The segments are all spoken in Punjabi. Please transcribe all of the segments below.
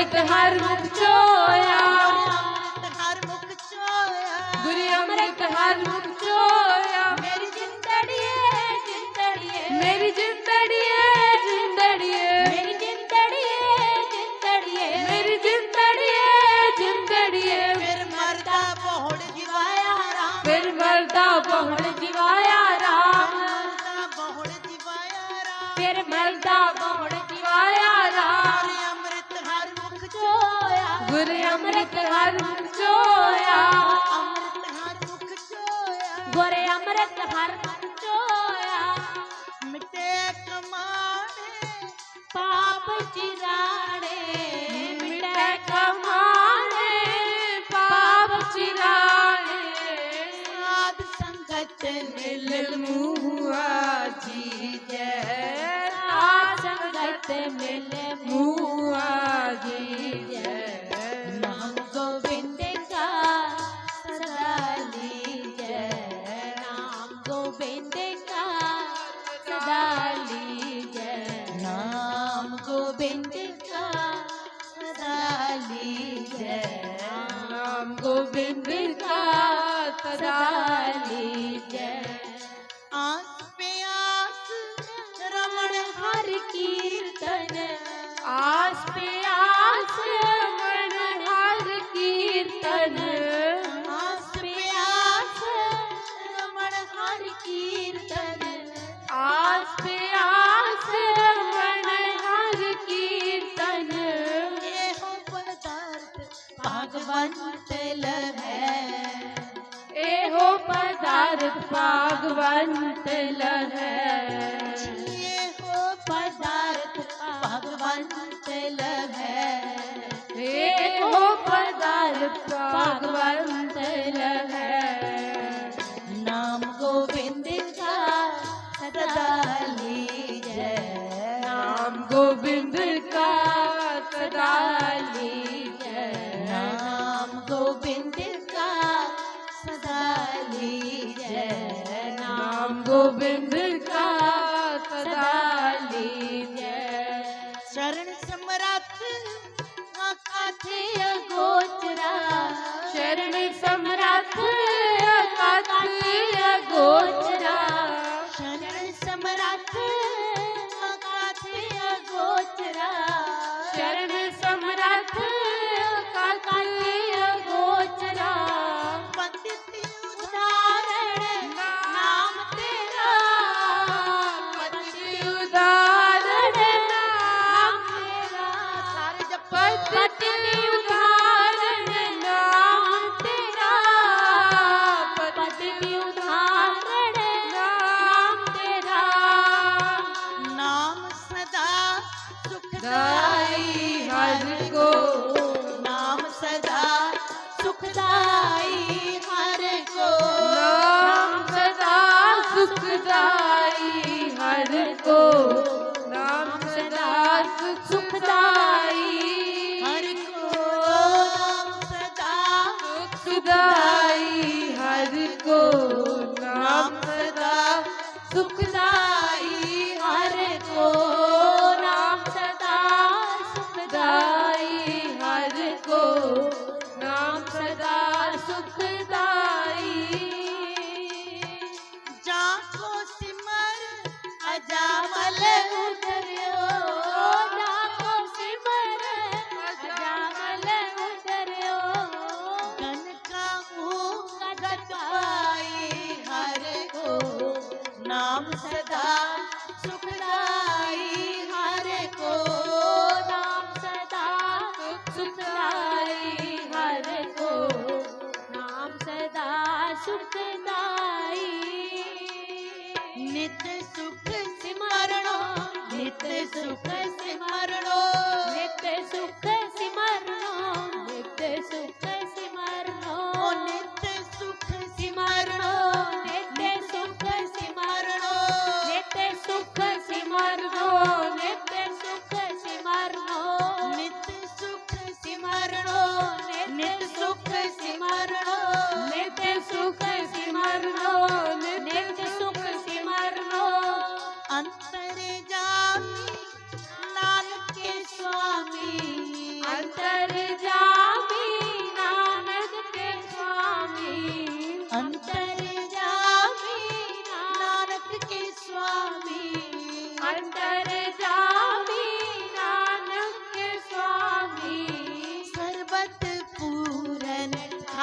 એક હાર મૂકજો ਅੰਮ੍ਰਿਤ ਹਰ 大家 सदा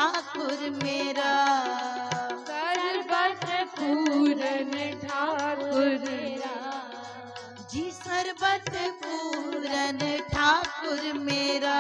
ठाकुर मेरा सर्वत पूरन ठाकुर मेरा जी सर्वत पूरन ठाकुर मेरा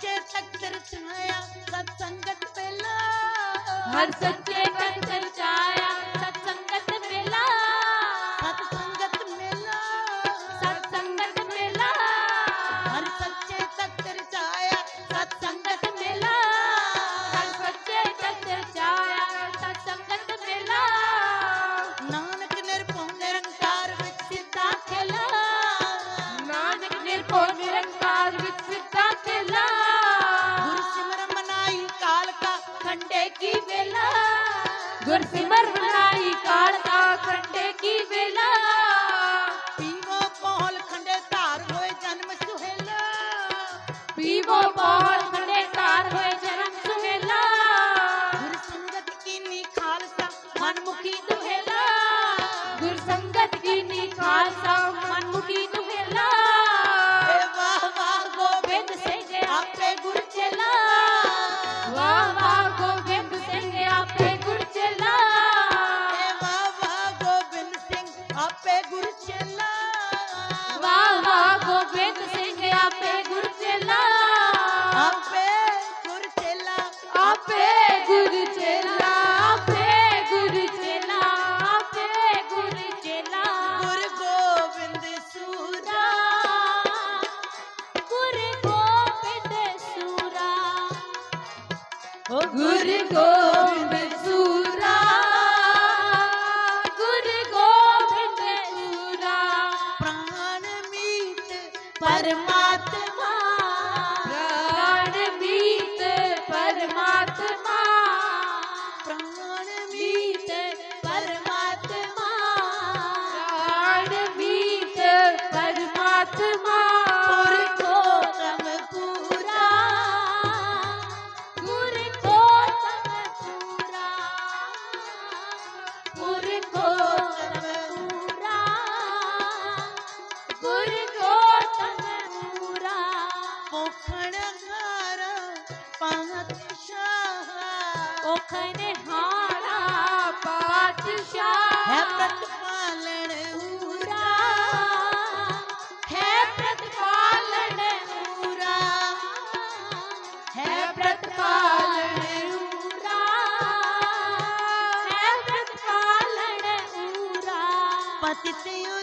ਸੱਚੇ ਤਖਤ ਰਚਾਇਆ ਸਤ ਸੰਗਤ ਪਹਿਲਾ। ਹਰ ਸੱਚੇ ਪੰਥ ਰਚਾਇਆ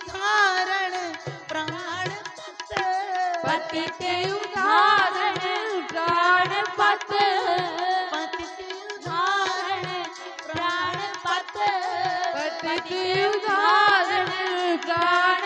उदाहरण प्रमाण पत्र पतित उदाहरण प्राण पत्र पतित उदाहरण प्राण पत्र पतित उदाहरण प्राण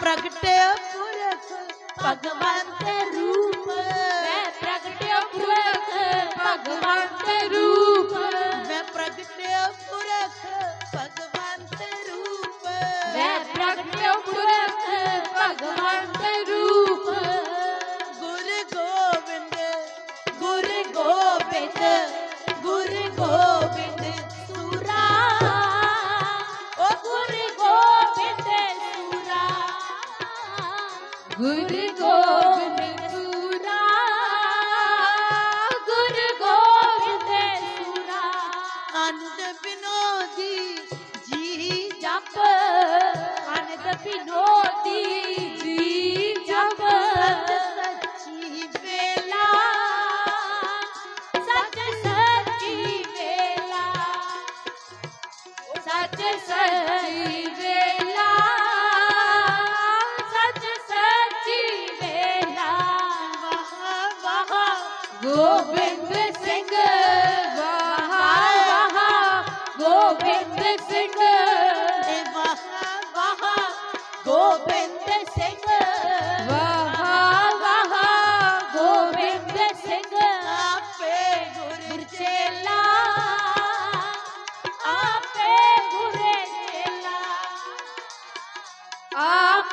ਪ੍ਰਗਟਿਓ ਪੁਰਖ ਭਗਵਾਨ ਤੇ ਰੂਪ। ਮੈਂ ਪ੍ਰਗਟਿਓ ਪੁਰਖ ਭਗਵਾਨ ਤੇ ਰੂਪ।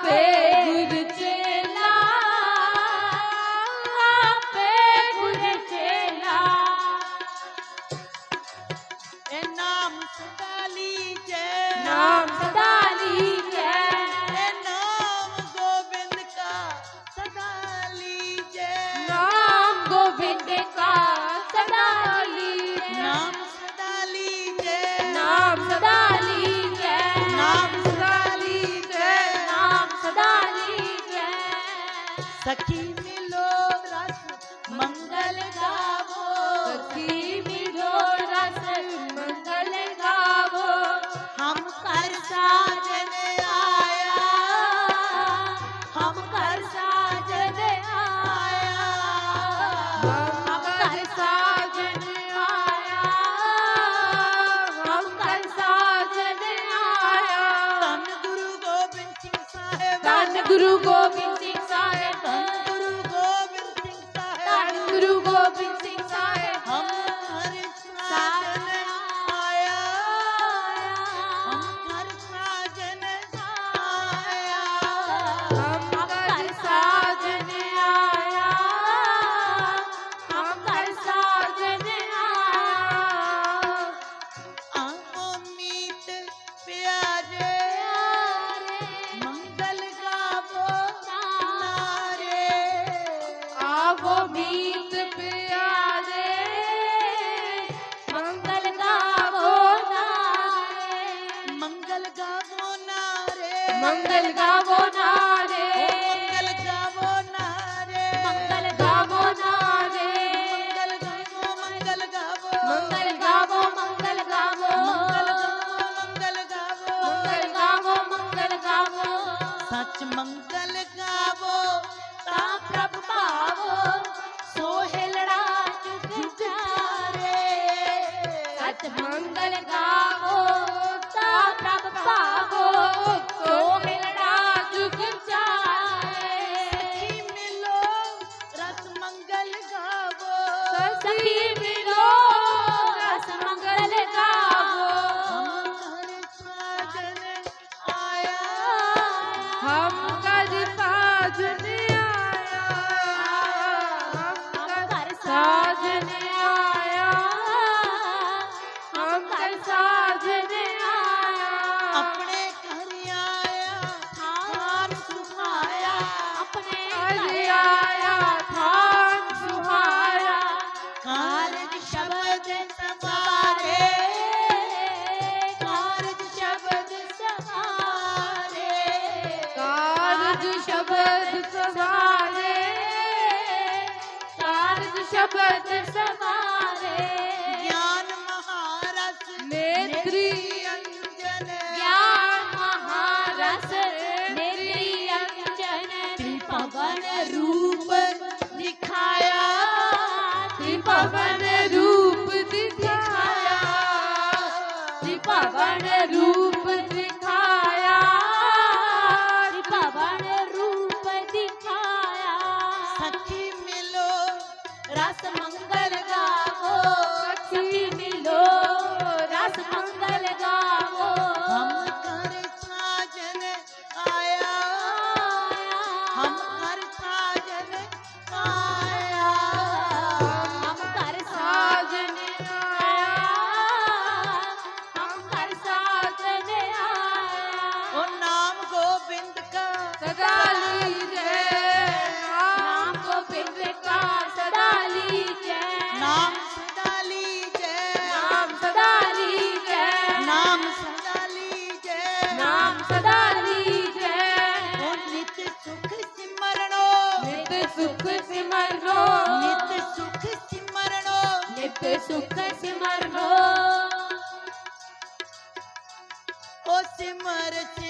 पे गुरु সাজা मारची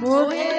Moving.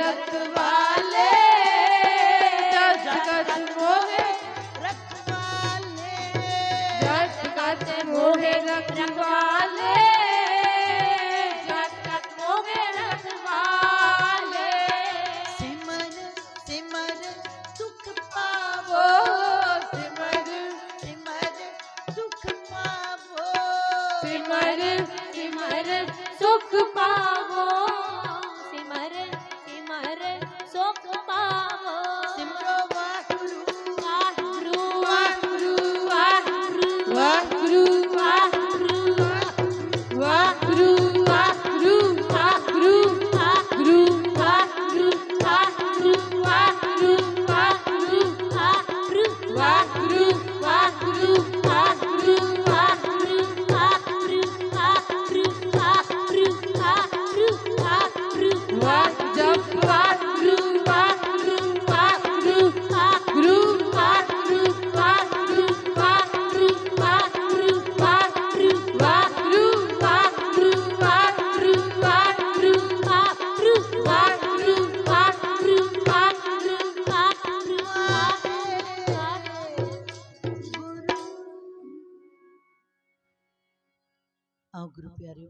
ਆਓ ਗੁਰੂ ਪਿਆਰਿਓ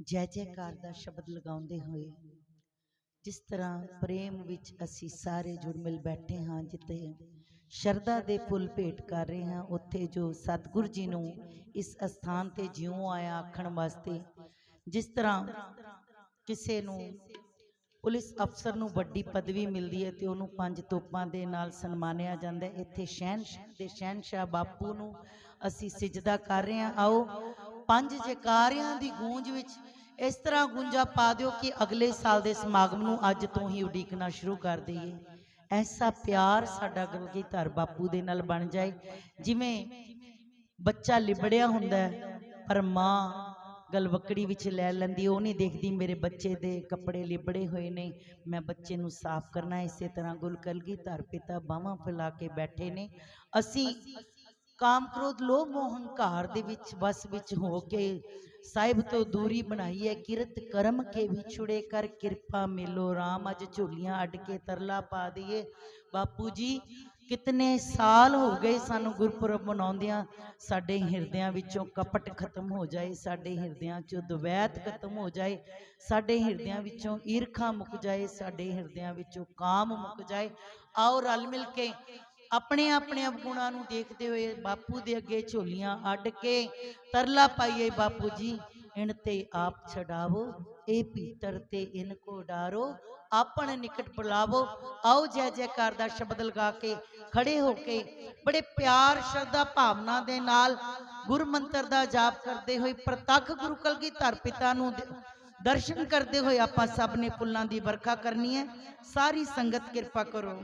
ਜੈ ਜੈਕਾਰ ਦਾ ਸ਼ਬਦ ਲਗਾਉਂਦੇ ਹੋਏ, ਜਿਸ ਤਰ੍ਹਾਂ ਪ੍ਰੇਮ ਵਿੱਚ ਅਸੀਂ ਸਾਰੇ ਜੁੜ ਮਿਲ ਬੈਠੇ ਹਾਂ ਜਿੱਤੇ ਸ਼ਰਦਾ ਦੇ ਫੁੱਲ ਭੇਟ ਕਰ ਰਹੇ ਹਾਂ, ਉੱਥੇ ਜੋ ਸਤਿਗੁਰ ਜੀ ਨੂੰ ਇਸ ਅਸਥਾਨ ਤੇ ਜਿਉਂ ਆਇਆ ਆਖਣ ਵਾਸਤੇ, ਜਿਸ ਤਰ੍ਹਾਂ ਕਿਸੇ ਨੂੰ ਪੁਲਿਸ ਅਫਸਰ ਨੂੰ ਵੱਡੀ ਪਦਵੀ ਮਿਲਦੀ ਹੈ ਤੇ ਉਹਨੂੰ ਪੰਜ ਤੋਪਾਂ ਦੇ ਨਾਲ ਸਨਮਾਨਿਆ ਜਾਂਦਾ ਹੈ। ਇੱਥੇ ਸ਼ਹਿਨਸ਼ਾਹ ਦੇ ਸ਼ਹਿਨशाह ਬਾਪੂ ਨੂੰ ਅਸੀਂ ਸਜਦਾ ਕਰ ਰਹੇ ਹਾਂ। ਆਓ ਪੰਜ ਜਕਾਰਿਆਂ ਦੀ ਗੂੰਜ ਵਿੱਚ ਇਸ ਤਰ੍ਹਾਂ ਗੂੰਜਾ ਪਾ ਦਿਓ ਕਿ ਅਗਲੇ ਸਾਲ ਦੇ ਸਮਾਗਮ ਨੂੰ ਅੱਜ ਤੋਂ ਹੀ ਉਡੀਕਣਾ ਸ਼ੁਰੂ ਕਰ ਦਈਏ। ਐਸਾ ਪਿਆਰ ਸਾਡਾ ਗਲਗੀਧਰ ਬਾਪੂ ਦੇ ਨਾਲ ਬਣ ਜਾਏ। ਜਿਵੇਂ ਬੱਚਾ ਲਿਬੜਿਆ ਹੁੰਦਾ ਹੈ, ਪਰ ਮਾਂ ਗਲਵਕੜੀ ਵਿੱਚ ਲੈ ਲੈਂਦੀ, ਉਹ ਨਹੀਂ ਦੇਖਦੀ ਮੇਰੇ ਬੱਚੇ ਦੇ ਕੱਪੜੇ ਲਿਬੜੇ ਹੋਏ ਨੇ, ਮੈਂ ਬੱਚੇ ਨੂੰ ਸਾਫ਼ ਕਰਨਾ, ਇਸੇ ਤਰ੍ਹਾਂ ਗੁਲਕਲਗੀ ਧਰ ਪਿਤਾ ਬਾਹਾਂ ਫੈਲਾ ਕੇ ਬੈਠੇ ਨੇ। ਅਸੀਂ ਕਾਮ ਕ੍ਰੋਧ ਲੋਭ ਮੋਹ ਹੰਕਾਰ ਦੇ ਵਿੱਚ, ਵਸ ਵਿੱਚ ਹੋ ਕੇ ਸਾਹਿਬ ਤੋਂ ਦੂਰੀ ਬਣਾਈ ਹੈ। ਕਿਰਤ ਕਰਮ ਕੇ ਵਿਛੁੜੇ ਕਰ ਕਿਰਪਾ ਮਿਲੋ ਰਾਮ, ਅੱਜ ਝੋਲੀਆਂ ਅੱਡ ਕੇ ਤਰਲਾ ਪਾ ਦਈਏ। ਬਾਪੂ ਜੀ, ਕਿਤਨੇ ਸਾਲ ਹੋ ਗਏ ਸਾਨੂੰ ਗੁਰਪੁਰਬ ਮਨਾਉਂਦਿਆਂ, ਸਾਡੇ ਹਿਰਦਿਆਂ ਵਿੱਚੋਂ ਕਪਟ ਖਤਮ ਹੋ ਜਾਏ, ਸਾਡੇ ਹਿਰਦਿਆਂ ਚੋਂ ਦਵੈਤ ਖਤਮ ਹੋ ਜਾਏ, ਸਾਡੇ ਹਿਰਦਿਆਂ ਵਿੱਚੋਂ ਈਰਖਾ ਮੁੱਕ ਜਾਏ, ਸਾਡੇ ਹਿਰਦਿਆਂ ਵਿੱਚੋਂ ਕਾਮ ਮੁੱਕ ਜਾਏ। ਆਓ ਰਲ ਮਿਲ ਕੇ ਆਪਣੇ ਆਪਣੇ ਅਵਗੁਣਾਂ ਨੂੰ ਦੇਖਦੇ ਹੋਏ ਬਾਪੂ ਦੇ ਅੱਗੇ ਝੋਲੀਆਂ ਅੱਡ ਕੇ ਤਰਲਾ ਪਾਈਏ ਬਾਪੂ ਜੀ, ਇਨ ਤੇ ਆਪ ਛਡਾਵੋ, ਇਹ ਪੀਤਰ ਤੇ ਇਨ ਕੋ ਡਾਰੋ, ਆਪਣ ਨਿਕਟ ਬੁਲਾਵੋ। ਆਓ ਜੈ ਜੈਕਾਰ ਦਾ ਸ਼ਬਦ ਲਗਾ ਕੇ ਖੜੇ ਹੋ ਕੇ ਬੜੇ ਪਿਆਰ, ਸ਼ਰਧਾ ਭਾਵਨਾ ਦੇ ਨਾਲ ਗੁਰ ਮੰਤਰ ਦਾ ਜਾਪ ਕਰਦੇ ਹੋਏ ਪ੍ਰਤੱਖ ਗੁਰੂ ਕਲਗੀਧਰ ਪਿਤਾ ਨੂੰ ਦਰਸ਼ਨ ਕਰਦੇ ਹੋਏ ਆਪਾਂ ਸਭ ਨੇ ਫੁੱਲਾਂ ਦੀ ਵਰਖਾ ਕਰਨੀ ਹੈ। ਸਾਰੀ ਸੰਗਤ ਕਿਰਪਾ ਕਰੋ।